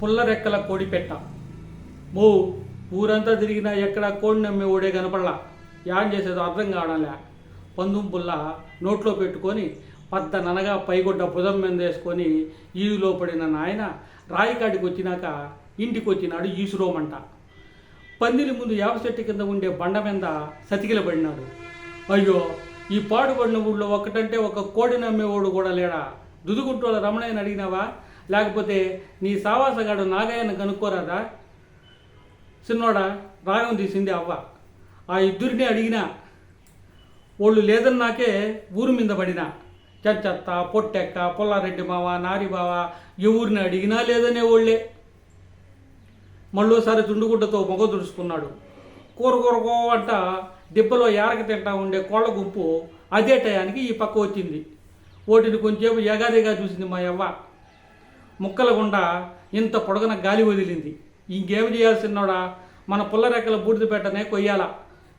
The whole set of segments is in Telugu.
పుల్లరెక్కల కోడి పెట్ట. మో ఊరంతా తిరిగినా ఎక్కడ కోడి నమ్మే ఓడే కనపడలా. యాన్ చేసేదో అర్థం కావడంలే. పందుం పుల్ల నోట్లో పెట్టుకొని పద్దననగా ననగా పైగుడ్డ భుజం మీద వేసుకొని ఈదులో పడిన నాయన రాయికాడికి వచ్చినాక ఇంటికి వచ్చినాడు ఈసురోమంట. పందిరి ముందు యాప చెట్టు కింద ఉండే బండ మీద సతికిలబడినాడు అయ్యో ఈ పాడుపడిన ఊళ్ళో ఒకటంటే ఒక కోడి నమ్మేవాడు కూడా లేడా? దుదుగుంటోళ్ళ రమణయ్యని అడిగినావా? లేకపోతే నీ సావాసగాడు నాగయ్యను కనుక్కోరాదా? చిన్నోడా రాగం తీసింది అవ్వ. ఆ ఇద్దరిని అడిగినా వాళ్ళు లేదన్నాకే ఊరు మీద పడినా. చెత్త పొట్టెక్క పుల్లారెడ్డి మావ నారి బావ ఎవరిని అడిగినా లేదనే వాళ్ళే మళ్ళోసారి తుండుగుడ్డతో మొగ దుడుచుకున్నాడు. కూర కూరకో అంట దిబ్బలో ఏరక తింటా ఉండే కోళ్ళ గుంపు అదే టయానికి ఈ పక్క వచ్చింది. ఓటిని కొంచెంసేపు ఎగాదిగా చూసింది మా యవ్వ. ముక్కల గుండా ఇంత పొడగన గాలి వదిలింది. ఇంకేం చేయాల్సినోడా మన పుల్లరెక్కల బూడిద పెట్టనే కొయ్యాల.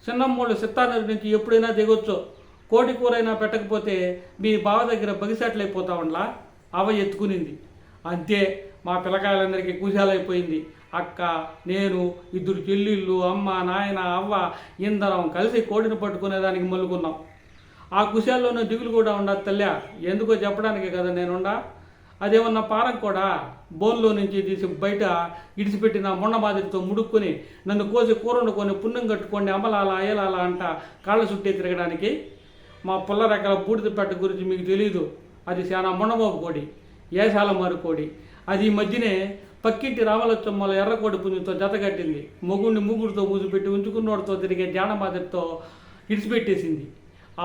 చిన్నమ్మోళ్ళు సిత్తానది నుంచి ఎప్పుడైనా దిగొచ్చు. కోటి కూరైనా పెట్టకపోతే మీ బావ దగ్గర బగిసెట్లయిపోతా ఉండలా? అవ ఎత్తుకునింది. అంతే మా పిల్లకాయలందరికీ కుశాలైపోయింది. అక్క నేను ఇద్దరు చెల్లిళ్ళు అమ్మ నాయన అవ్వ ఇందరం కలిసి కోడిని పట్టుకునేదానికి మల్లుకున్నాం. ఆ కుశాల్లోనూ దిగులు కూడా ఉండదు తల్లి ఎందుకో చెప్పడానికి కదా నేనుండా? అదేమన్నా పారం కూడా? బోన్లో నుంచి తీసి బయట ఇడిచిపెట్టిన మొండ మాదిరితో ముడుక్కుని నన్ను కోసి కూర వండుకొని పుణ్యం కట్టుకోండి అమలాలా అయ్యలాలా అంట కాళ్ళ చుట్టే తిరగడానికి? మా పుల్ల రకాల బూడిద పెట్ట గురించి మీకు తెలియదు అది చాలా మొండబాబు కోడి ఏసాల మారు కోడి. అది ఈ మధ్యనే పక్కింటి రామలచ్చమ్మల ఎర్రకోడి పుంజుతో జతగట్టింది మొగుడిని ముగ్గురితో మూసిపెట్టి ఉంచుకున్నోడితో తిరిగే జాన మాదిరితో ఇడిచిపెట్టేసింది.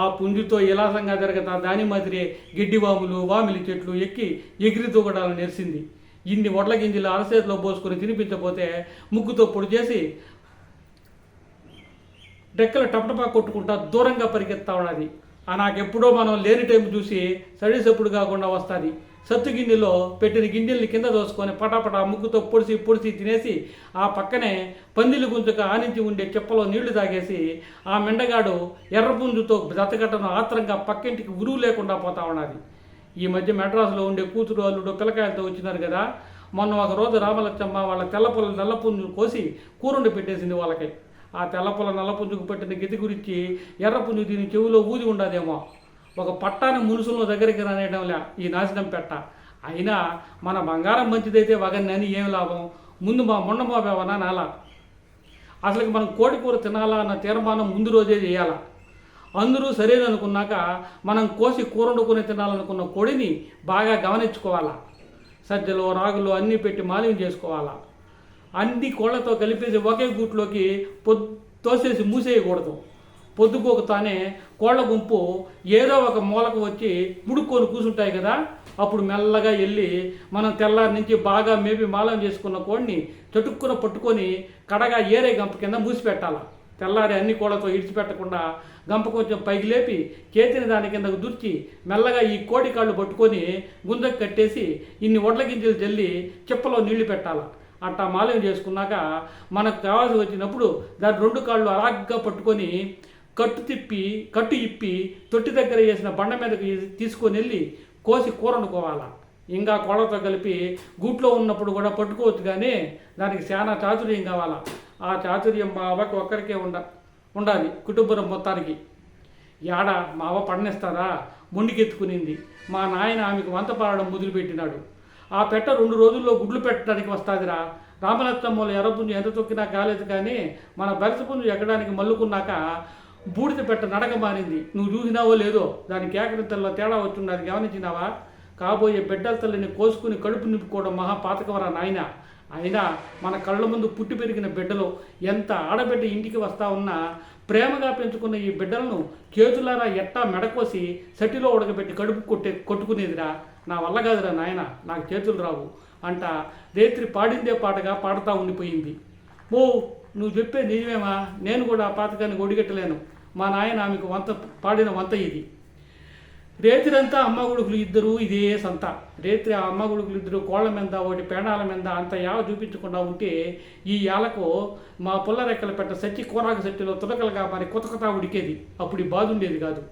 ఆ పుంజుతో ఇలాసంగా తిరగతా దాని మాదిరే గిడ్డివాములు వామిలి చెట్లు ఎక్కి ఎగిరి తూగడాలను నెరిసింది. ఇన్ని వడ్ల గింజలు అరసేతిలో పోసుకొని తినిపించకపోతే ముగ్గుతో పొడి చేసి డెక్కలు టపటపా కొట్టుకుంటా దూరంగా పరిగెత్తా ఉన్నది. ఆ నాకెప్పుడో మనం లేని టైం చూసి సడిసప్పుడు కాకుండా వస్తుంది. సత్తు గిన్నెలో పెట్టిన గిన్నెల్ని కింద దోసుకొని పటాపటా ముగ్గుతో పొడిసి పొడిసి తినేసి ఆ పక్కనే పందిలు గుంజుక ఆనించి ఉండే చెప్పలో నీళ్ళు తాగేసి ఆ మెండగాడు ఎర్రపుంజుతో బ్రతకటను ఆత్రంగా పక్కింటికి ఉరువు లేకుండా పోతా ఉన్నది. ఈ మధ్య మెడ్రాసులో ఉండే కూతురు అల్లుడు పిల్లకాయలతో వచ్చినారు కదా. మొన్న ఒక రోజు రామలచ్చమ్మ వాళ్ళ తెల్లపుల్ల నల్లపుంజు కోసి కూరండి పెట్టేసింది వాళ్ళకి. ఆ తెల్లపుల్ల నల్లపుంజుకు పెట్టిన గతి గురించి ఎర్రపుంజు దీని చెవిలో ఊది ఉండదేమో. ఒక పట్టాన్ని మునుసుల దగ్గరికి రానేయడంలే ఈ నాశనం పెట్ట. అయినా మన బంగారం మంచిదైతే వగన్నని అని ఏం లాభం? ముందు మా మొండమోపేవనా నాలా? అసలుకి మనం కోడి కూర తినాలా అన్న తీర్మానం ముందు రోజే చేయాలా. అందరూ సరేననుకున్నాక మనం కోసి కూర వండుకొని తినాలనుకున్న కోడిని బాగా గమనించుకోవాలా. సజ్జలు రాగులు అన్నీ పెట్టి మాలిన్యం చేసుకోవాలా. అన్ని కోళ్ళతో కలిపేసి ఒకే గూట్లోకి పొద్దు తోసేసి మూసేయకూడదు. పొద్దుకోకతానే కోళ్ళ గుంపు ఏదో ఒక మూలకు వచ్చి ముడుక్కొని కూర్చుంటాయి కదా. అప్పుడు మెల్లగా వెళ్ళి మనం తెల్లారి నుంచి బాగా మేపి మాలం చేసుకున్న కోడిని చటుక్కున పట్టుకొని కడగా ఏరే గంప కింద మూసిపెట్టాల. తెల్లారి అన్ని కోళ్ళతో ఇడిచిపెట్టకుండా గంప కొంచెం పైకి లేపి చేతిని దాని కిందకు దుర్చి మెల్లగా ఈ కోడి కాళ్ళు పట్టుకొని గుందకు కట్టేసి ఇన్ని వడ్ల గింజలు జల్లి చిప్పలో నీళ్ళు పెట్టాల. అట్టా మాలయం చేసుకున్నాక మనకు కావాల్సి వచ్చినప్పుడు దాని రెండు కాళ్ళు అలాగ్గా పట్టుకొని కట్టు తిప్పి కట్టు ఇప్పి తొట్టి దగ్గర వేసిన బండ మీదకి తీసుకొని వెళ్ళి కోసి కూర వండుకోవాలా. ఇంకా కోళ్ళతో కలిపి గూట్లో ఉన్నప్పుడు కూడా పట్టుకోవచ్చు కానీ దానికి చాలా చాతుర్యం కావాలా. ఆ చాతుర్యం మా అవ్వకి ఒక్కరికే ఉండ ఉండాలి కుటుంబం మొత్తానికి. యాడ మా అవ్వ పండిస్తారా? మొండికెత్తుకునింది. మా నాయన ఆమెకు వంత పాడడం మొదలుపెట్టినాడు. ఆ పెట్ట రెండు రోజుల్లో గుడ్లు పెట్టడానికి వస్తాదిరా. రామలక్ష్మమ్మలు ఎర్రపుంజు ఎంత తొక్కినా కాలేదు కానీ మన బెరసపుంజు ఎక్కడానికి మల్లుకున్నాక బూడిద పెట్ట నడక మారింది. నువ్వు చూసినావో లేదో దాని కేకరితల్లో తేడా వచ్చింది. గమనించినావా? కాబోయే బిడ్డల తల్లిని కోసుకుని కడుపు నింపుకోవడం మహా పాతకవరా నాయన. అయినా మన కళ్ళ ముందు పుట్టి పెరిగిన బిడ్డలు ఎంత ఆడబిడ్డ ఇంటికి వస్తా ఉన్నా ప్రేమగా పెంచుకున్న ఈ బిడ్డలను చేతులారా ఎట్టా మెడకోసి సటిలో ఉడకబెట్టి కడుపు కొట్టే కొట్టుకునేదిరా. నా వల్ల కాదురా నాయన నాకు చేతులు రావు అంట రేత్రి పాడిందే పాటగా పాడుతూ ఉండిపోయింది. ఓ నువ్వు చెప్పే నిజమేమా? నేను కూడా ఆ పాతకాన్ని ఒడిగట్టలేను. మా నాయన ఆమెకు వంత పాడిన వంత ఇది. రేత్రంతా అమ్మ గుడుకులు ఇద్దరు ఇదే సంత. రేత్రి ఆ అమ్మ గుడుకులు ఇద్దరు కోళ్ళ మీద ఒకటి పేడాల మీద అంత యావ చూపించకుండా ఉంటే ఈ యాలకు మా పుల్లరెక్కల పెట్ట సచ్చి కూరాకు సచ్చిలో తులకలుగా మరి కొత్త కొత్త ఉడికేది. అప్పుడు ఈ బాధ ఉండేది కాదు.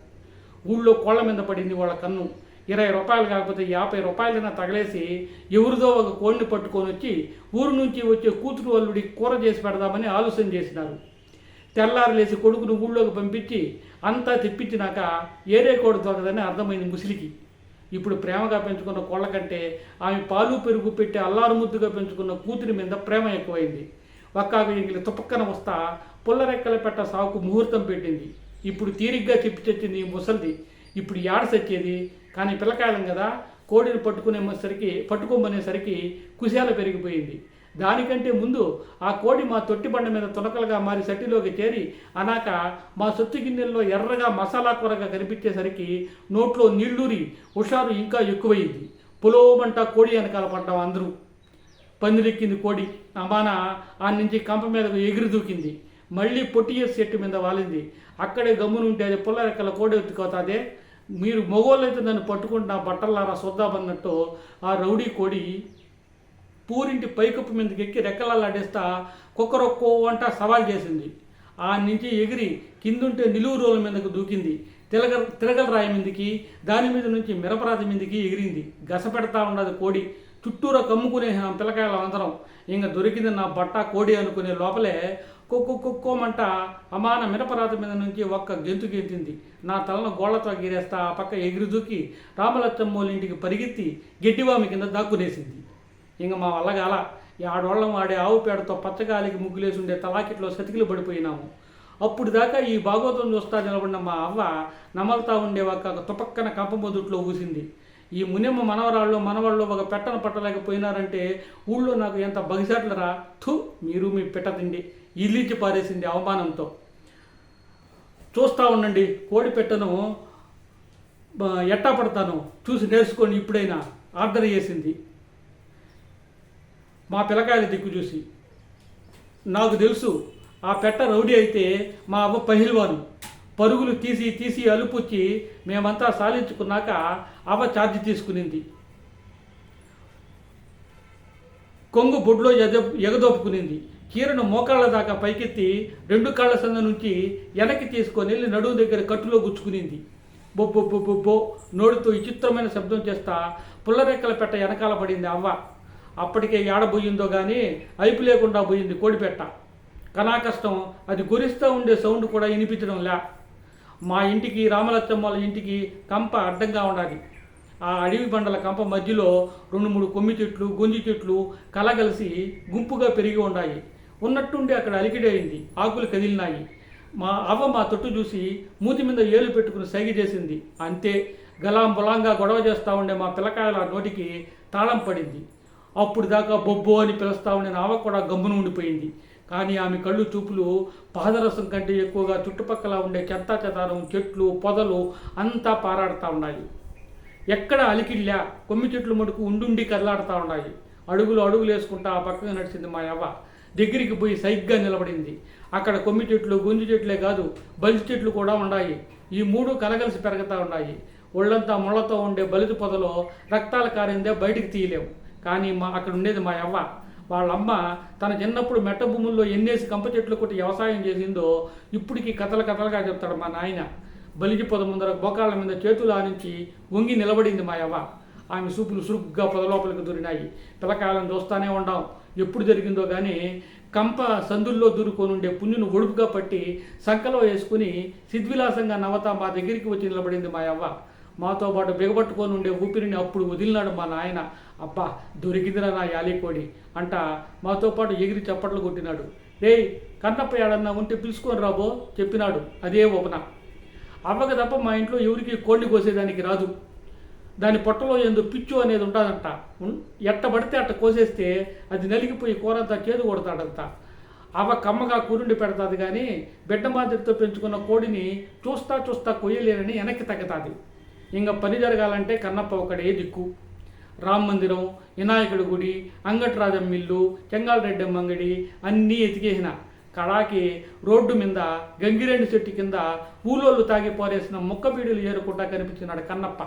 ఊళ్ళో కోళ్ళ మీద పడింది వాళ్ళ కన్ను. ఇరవై రూపాయలు కాకపోతే యాభై రూపాయలైనా తగలేసి ఎవరిదో ఒక కోడిని పట్టుకొని వచ్చి ఊరు నుంచి వచ్చే కూతురు అల్లుడి కూర చేసి పెడదామని ఆలోచన చేసినారు. తెల్లారు లేచి కొడుకును ఊళ్ళోకి పంపించి అంతా తెప్పించినాక ఏరే కోడి దొరకదని అర్థమైంది ముసిలికి. ఇప్పుడు ప్రేమగా పెంచుకున్న కోళ్ళ కంటే ఆమె పాలు పెరుగు పెట్టి అల్లారు ముద్దుగా పెంచుకున్న కూతురి మీద ప్రేమ ఎక్కువైంది. ఒక్కాక తుపక్కన వస్తా పుల్లరెక్కల పెట్ట సాకు ముహూర్తం పెట్టింది. ఇప్పుడు తీరిగ్గా చెప్పి తెచ్చింది ఈ ముసలిది. ఇప్పుడు ఏడ సచ్చేది కానీ పిల్లకాయలం కదా కోడిని పట్టుకునేసరికి పట్టుకోమనేసరికి కుశాల పెరిగిపోయింది. దానికంటే ముందు ఆ కోడి మా తొట్టి బండ మీద తునకలుగా మారి సట్టిలోకి చేరి అనాక మా సొత్తు గిన్నెల్లో ఎర్రగా మసాలా కూరగా కనిపించేసరికి నోట్లో నీళ్ళూరి హుషారు ఇంకా ఎక్కువయింది పులోమంట కోడి వెనకాల పడ్డాం అందరూ. పందిరెక్కింది కోడి. అమాన ఆ నుంచి కంప మీదకు ఎగిరి దూకింది. మళ్ళీ పొట్టియ చెట్టు మీద వాలింది. అక్కడే గమ్మునుంటే అది పుల్లరెక్కల కోడి ఎత్తుకోతాదే? మీరు మగోళ్ళైతే నన్ను పట్టుకుంటున్న బట్టలారా సొద్దామన్నట్టు ఆ రౌడీ కోడి పూరింటి పైకప్పు మీదకి ఎక్కి రెక్కలాడేస్తా కుక్కరొక్కో వంట సవాల్ చేసింది. ఆ నుంచి ఎగిరి కిందుంటే నిలువు రోల మీదకు దూకింది. తిలగ తిరగల రాయి మీదకి దాని మీద నుంచి మిరపరాతి మీదకి ఎగిరింది. గస పెడతా ఉన్నది కోడి. చుట్టూరా కమ్ముకునే పిల్లకాయల అందరం. ఇంకా దొరికింది నా బట్ట కోడి అనుకునే లోపలే కుక్కు కుక్కోమంట అమాన మిరపరాతి మీద నుంచి ఒక్క గెంతు గెంతింది. నా తలను గోళ్ళతో గీరేస్తా ఆ పక్క ఎగిరి దూకి రామలచ్చమ్మోళ్ళ ఇంటికి పరిగెత్తి గెడ్డివామి కింద దాక్కునేసింది. ఇంక మా వల్ల గాల ఈ ఆడవాళ్ళం వాడే ఆవు పేడతో పచ్చగాలికి ముగ్గులేసి ఉండే తలాకిట్లో సతికిలు పడిపోయినాము. అప్పుడు దాకా ఈ భాగవతం చూస్తా నిలబడిన మా అవ్వ నమలుతా ఉండే ఒక తుపక్కన కంపమొదుట్లో ఊసింది. ఈ మునిమ్మ మనవరాళ్ళు మనవాళ్ళు ఒక పెట్టను పట్టలేకపోయినారంటే ఊళ్ళో నాకు ఎంత బగిసాట్లరా? థు మీరు మీ పెట్ట తిండి. ఇల్లించి పారేసింది అవమానంతో. చూస్తూ ఉండండి కోడి పెట్టను ఎట్టా పడతాను? చూసి నేర్చుకొని ఇప్పుడైనా. ఆర్డర్ చేసింది. మా పిల్లకాయల దిక్కు చూసి. నాకు తెలుసు ఆ పెట్ట రౌడీ అయితే మా అవ్వ పహిల్వాను. పరుగులు తీసి తీసి అలుపుచ్చి మేమంతా సాలించుకున్నాక అవ్వ ఛార్జ్ తీసుకునింది. కొంగు బొడ్లో ఎద ఎగదోపుకునింది. కీరను మోకాళ్ళ దాకా పైకెత్తి రెండు కాళ్ళ సంద నుంచి వెనక్కి తీసుకొని వెళ్ళి నడుము దగ్గర కట్టులో గుచ్చుకునింది. బొబ్బొబ్బొబ్బొబ్బో బొబ్బో నోటితో విచిత్రమైన శబ్దం చేస్తా పుల్లరెక్కల పెట్ట వెనకాల పడింది అవ్వ. అప్పటికే ఏడబోయిందో కానీ అయిపు లేకుండా పోయింది కోడిపెట్ట కనాకష్టం అది గురిస్తూ ఉండే సౌండ్ కూడా వినిపించడం లే. మా ఇంటికి రామలచ్చమ్మ వాళ్ళ ఇంటికి కంప అడ్డంగా ఉండాలి. ఆ అడవి బండల కంప మధ్యలో రెండు మూడు కొమ్మి చెట్లు గొంజి చెట్లు కలగలిసి గుంపుగా పెరిగి ఉన్నాయి ఉన్నట్టుండి అక్కడ అలికిడైంది ఆకులు కదిలినాయి. మా అవ్వ మా తొట్టు చూసి మూతి మీద ఏలు పెట్టుకుని సైగ చేసింది. అంతే గలాం బులాంగా గొడవ చేస్తూ ఉండే మా పిల్లకాయల నోటికి తాళం పడింది. అప్పుడు దాకా బొబ్బో అని పిలుస్తా ఉండే ఆవ కూడా గమ్మున ఉండిపోయింది. కానీ ఆమె కళ్ళు చూపులు పాదరసం కంటే ఎక్కువగా చుట్టుపక్కల ఉండే చెత్తా చెదారం చెట్లు పొదలు అంతా పారాడుతూ ఉన్నాయి. ఎక్కడ అలికిళ్ళ? కొమ్మి చెట్లు మటుకు ఉండుండి కదలాడుతూ ఉన్నాయి. అడుగులు అడుగులు వేసుకుంటా ఆ పక్కగా నడిచింది మా అవ్వ దగ్గరికి పోయి సైగ్గా నిలబడింది. అక్కడ కొమ్మి చెట్లు గుంజు చెట్లే కాదు బలిసి చెట్లు కూడా ఉన్నాయి. ఈ మూడు కలగలిసి పెరుగుతూ ఉన్నాయి. ఒళ్ళంతా ముళ్ళతో ఉండే బలిది పొదలో రక్తాలు కారిందే బయటికి తీయలేము కానీ మా అక్కడ ఉండేది మా అవ్వ వాళ్ళమ్మ తన చిన్నప్పుడు మెట్ట భూముల్లో ఎన్నేసి కంప చెట్లు కొట్టి వ్యవసాయం చేసిందో ఇప్పటికి కథలు కథలుగా చెప్తాడు మా నాయన. బలిజి పొద ముందర బోకాళ్ళ మీద చేతులు ఆనించి వంగి నిలబడింది మా అవ్వ ఆమె సూపులు సురుగ్గా పొదలోపలికి దూరినాయి. పిల్లకాయలను చూస్తానే ఉండాం. ఎప్పుడు జరిగిందో కానీ కంప సందుల్లో దూరుకోనుండే పుణ్యును ఒడుపుగా పట్టి సంకలో వేసుకుని సిద్విలాసంగా నవత మా దగ్గరికి వచ్చి నిలబడింది మా యవ్వ. మాతో పాటు బిగబట్టుకొని ఉండే ఊపిరిని అప్పుడు వదిలినాడు మా నాయన. అబ్బా దొరికిందిరా నా యాలికోడి అంట మాతో పాటు ఎగిరి చప్పట్లు కొట్టినాడు. రే కన్నప్ప ఏడన్నా ఉంటే పిలుచుకొని రాబో చెప్పినాడు. అదే ఉపన అవ్వక తప్ప మా ఇంట్లో ఎవరికి కోడిని కోసేదానికి రాదు. దాని పొట్టలో ఏందో పిచ్చు అనేది ఉంటుందంట ఎట్ట పడితే అట్ట కోసేస్తే అది నలిగిపోయి కూరంతా చేదు కొడతాడంట. అవ కమ్మగా కూరుండి పెడతాది కానీ బిడ్డ మాదిరితో పెంచుకున్న కోడిని చూస్తా చూస్తా కొయ్యలేరని వెనక్కి తగ్గుతుంది. ఇంకా పని జరగాలంటే కన్నప్ప ఒకడే దిక్కు. రామ మందిరం వినాయకుడి గుడి అంగట్రాజం మిల్లు చెంగాలరెడ్డమ్మ అంగడి అన్నీ ఎతికేసిన. కళాకి రోడ్డు మీద గంగిరెండి చెట్టు కింద ఊలోళ్ళు తాగి పోరేసిన ముక్క బీడులు ఏరుకుంటా కనిపించినాడు కన్నప్ప.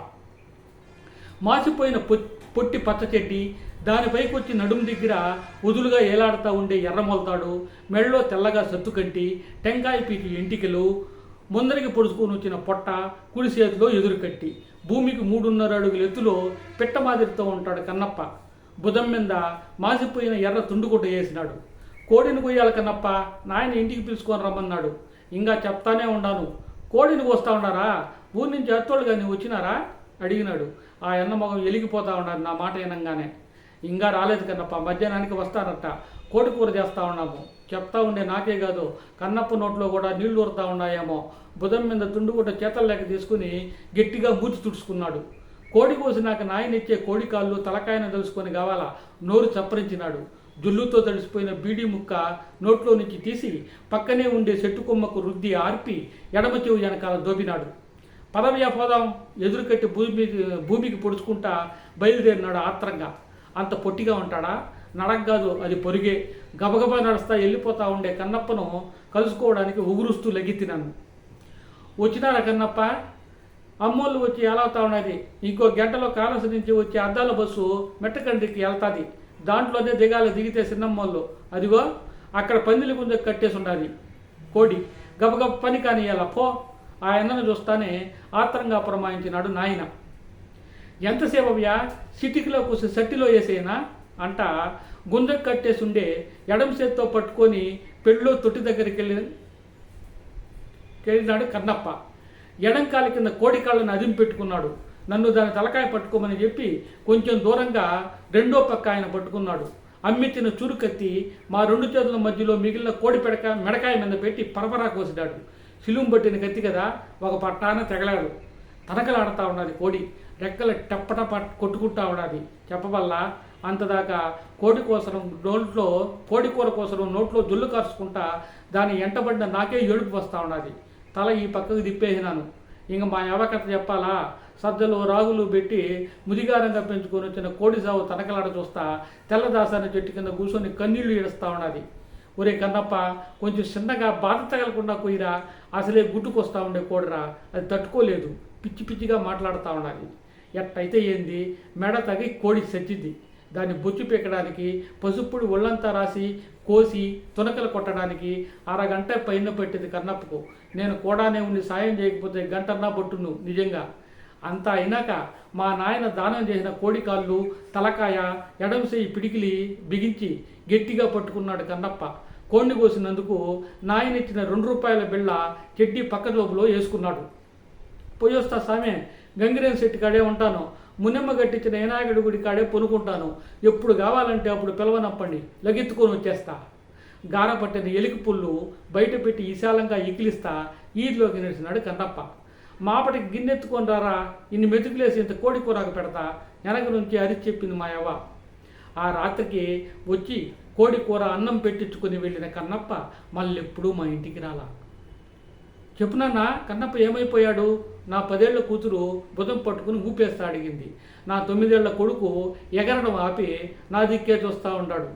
మాసిపోయిన పొ- పొట్టి పచ్చ చెట్టి దానిపైకి వచ్చి నడుము దగ్గర వదులుగా ఏలాడుతూ ఉండే ఎర్రమొలతాడు మెళ్ళలో తెల్లగా సత్తుకంటి టెంకాయ పీకి ఎంటికలు ముందరికి పొడుచుకొని వచ్చిన పొట్ట కుడి చేతిలో ఎదురు కట్టి భూమికి మూడున్నర అడుగుల ఎత్తులో పిట్ట మాదిరితో ఉంటాడు కన్నప్ప. బుధం మీద మాసిపోయిన ఎర్ర తుండుగుడ్డ వేసినాడు. కోడిని కొయ్యాలి కన్నప్ప నాయన ఇంటికి పిలుచుకొని రమ్మన్నాడు. ఇంకా చెప్తానే ఉన్నాను కోడిని కోస్తా ఉన్నారా ఊరి నుంచి అత్తోళ్ళు కానీ వచ్చినారా? అడిగినాడు. ఆ ఎన్న మొగం వెలిగిపోతా ఉన్నారు నా మాట వినంగానే. ఇంకా రాలేదు కన్నప్ప మధ్యాహ్నానికి వస్తారట కోడి కూర చేస్తా ఉన్నాము. చెప్తా ఉండే నాకే కాదు కన్నప్ప నోట్లో కూడా నీళ్ళు ఊరుతా ఉన్నాయేమో. బుధం మీద తుండు కూడా చేతలు లేక తీసుకుని గట్టిగా మూతి తుడుచుకున్నాడు. కోడి కోసి నాకు నాయనిచ్చే కోడి కాళ్ళు తలకాయన తెలుసుకొని కావాలా నోరు చప్పరించినాడు. జుల్లుతో తడిసిపోయిన బీడి ముక్క నోట్లో నుంచి తీసి పక్కనే ఉండే చెట్టు కొమ్మకు రుద్ది ఆర్పి ఎడమ చెవు వెనకాల దోపినాడు పదవియా పోదాం ఎదురుకట్టి భూమి భూమికి పొడుచుకుంటా బయలుదేరినాడు ఆత్రంగా. అంత పొట్టిగా ఉంటాడా? నడక్కాదు అది పొరిగే. గబగబా నడుస్తా వెళ్ళిపోతా ఉండే కన్నప్పను కలుసుకోవడానికి ఉగురుస్తూ లెగిత్తినాను వచ్చినారా కన్నప్ప? అమ్మోళ్ళు వచ్చి ఎలావుతా ఉన్నది? ఇంకో గంటలో కాలస్ నుంచి వచ్చే అద్దాల బస్సు మెట్టకండికి వెళ్తాది దాంట్లోనే దిగాలి దిగితే సిన్నమ్మోళ్ళు. అదిగో అక్కడ పందిలి గుంజ కట్టేసి ఉండాలి కోడి గబగబ పని కానీ ఇలా పో. ఆ ఎన్నను చూస్తానే ఆత్రంగా ప్రమాయించినాడు నాయన. ఎంతసేపు అవ్యా సిటీకిలో కూసి సట్టిలో వేసేనా అంట గుంజకు కట్టేసి ఉండే ఎడం చేత్తో పట్టుకొని పెళ్ళో తొట్టి దగ్గరికి వెళ్ళి వెళ్ళినాడు కన్నప్ప. ఎడం కాలి కింద కోడి కాళ్ళను అదిం పెట్టుకున్నాడు. నన్ను దాని తలకాయ పట్టుకోమని చెప్పి కొంచెం దూరంగా రెండో పక్క ఆయన పట్టుకున్నాడు. అమ్మిచ్చిన చురుకత్తి మా రెండు చేతుల మధ్యలో మిగిలిన కోడి పెడక మెడకాయ మీద పెట్టి పరపరా కోసినాడు. సిలుం పట్టిన కత్తి కదా ఒక పట్టాన తెగలాడు. తనకలాడుతూ ఉన్నది కోడి. రెక్కలు టప్పటప కొట్టుకుంటా ఉన్నది. చెప్పవల్ల? అంతదాకా కోడి కోసరం నోట్లో కోడి కూర కోసరం నోట్లో జుల్లు కరుచుకుంటా దాని ఎంటబడిన నాకే ఏడుపు వస్తూ ఉన్నది. తల ఈ పక్కకు తిప్పేసినాను. ఇంక మా యవకథ చెప్పాలా సజ్జలు రాగులు పెట్టి ముదిగారంగా పెంచుకొని వచ్చిన కోడి సాగు తనకలాడ చూస్తా తెల్లదాసాన్ని చెట్టు కింద కూర్చొని కన్నీళ్ళు ఏడుస్తా ఉన్నది. ఒరే కన్నప్ప కొంచెం చిన్నగా బాధ తగలకుండా కొయ్యరా అసలే గుట్టుకొస్తా ఉండే కోడిరా అది తట్టుకోలేదు. పిచ్చి పిచ్చిగా మాట్లాడుతూ ఉండాలి ఎట్టయితే ఏంది మెడ తగి కోడి చచ్చింది దాన్ని బొచ్చు పీకడానికి పసుపుడు ఒళ్ళంతా రాసి కోసి తునకలు కొట్టడానికి అరగంట పైన పట్టింది కన్నప్పకు నేను కూడానే ఉండి సాయం చేయకపోతే గంటన్నా పట్టును నిజంగా. అంతా అయినాక మా నాయన దానం చేసిన కోడి కాళ్ళు తలకాయ ఎడం చేయి పిడికిలి బిగించి గట్టిగా పట్టుకున్నాడు కన్నప్ప కోడిని కోసినందుకు నాయన ఇచ్చిన రెండు రూపాయల బిళ్ళ చెడ్డీ పక్క జోబులో వేసుకున్నాడు. పోయొస్తా సామె గంగిరేన్ శెట్టి కాడే ఉంటాను. మునిమ్మ గట్టించిన వినాయకుడి గుడి కాడే పొనుకుంటాను. ఎప్పుడు కావాలంటే అప్పుడు పిలవనప్పండి. లగెత్తుకొని వచ్చేస్తా. గార పట్టిన ఎలికి పుల్లు బయట పెట్టి విశాలంగా ఎగిలిస్తా. ఈదిలోకి నడిచినాడు కన్నప్ప. మాపటికి గిన్నెత్తుకొని రారా ఇన్ని మెతుకులేసి ఇంత కోడి కూరకు పెడతా వెనక నుంచి అరిచి చెప్పింది మాయవ్వ ఆ రాత్రికి వచ్చి కోడి కూర అన్నం పెట్టించుకొని వెళ్ళిన కన్నప్ప మళ్ళెప్పుడూ మా ఇంటికి రాలా. చెప్పునన్నా కన్నప్ప ఏమైపోయాడు? నా పదేళ్ళ కూతురు బుధం పట్టుకుని ఊపేస్తా అడిగింది. నా తొమ్మిదేళ్ళ కొడుకు ఎగరడం ఆపి నా దిక్కే చూస్తూ ఉన్నాడు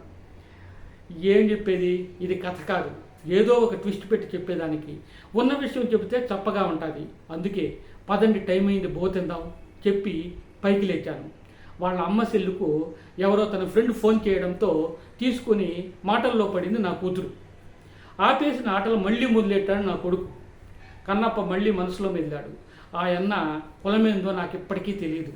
ఏం చెప్పేది? ఇది కథ కాదు. ఏదో ఒక ట్విస్ట్ పెట్టి చెప్పేదానికి. ఉన్న విషయం చెబితే చప్పగా ఉంటుంది. అందుకే పదండి టైం అయింది బోతిందాం చెప్పి పైకి లేచాను. వాళ్ళ అమ్మ సెల్లుకు ఎవరో తన ఫ్రెండ్ ఫోన్ చేయడంతో తీసుకుని మాటల్లో పడింది నా కూతురు. ఆపేసిన ఆటలు మళ్ళీ మొదలెట్టాడు నా కొడుకు. కన్నప్ప మళ్ళీ మనసులో మెదిలాడు. ఆ అన్న కులమేందో నాకు ఇప్పటికీ తెలియదు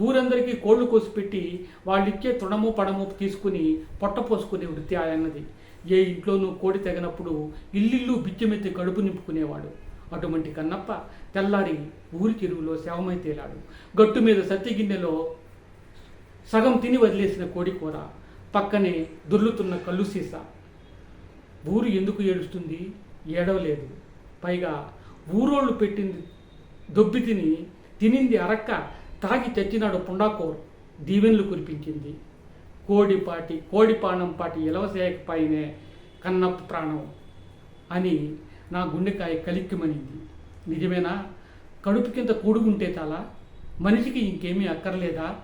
ఊరందరికీ కోళ్ళు కోసి పెట్టి వాళ్ళిచ్చే తృణము పడము తీసుకుని పొట్ట పోసుకునే వృత్తి ఆయన్నది ఏ ఇంట్లోనూ కోడి తెగనప్పుడు ఇల్లిల్లు బిచ్చమెత్తి కడుపు నింపుకునేవాడు. అటువంటి కన్నప్ప తెల్లారి ఊరి చెరువులో శవమై తేలాడు. గట్టు మీద సత్యగిన్నెలో సగం తిని వదిలేసిన కోడి కూర పక్కనే దొర్లుతున్న కళ్ళు సీసా. ఊరు ఎందుకు ఏడుస్తుంది? ఏడవలేదు. పైగా ఊరోళ్ళు పెట్టింది దొబ్బి తిని తినింది అరక్క తాగి తెచ్చినాడు పుండాకోర్ దీవెన్లు కురిపించింది. కోడిపాటి కోడిపానం పాటి ఇలవసేకపాయినే కన్నప్ప ప్రాణం అని నా గుండెకాయ కలిక్కిమనింది. నిజమేనా? కడుపు కింద కూడుకుంటే చాలా మనిషికి ఇంకేమీ అక్కర్లేదా?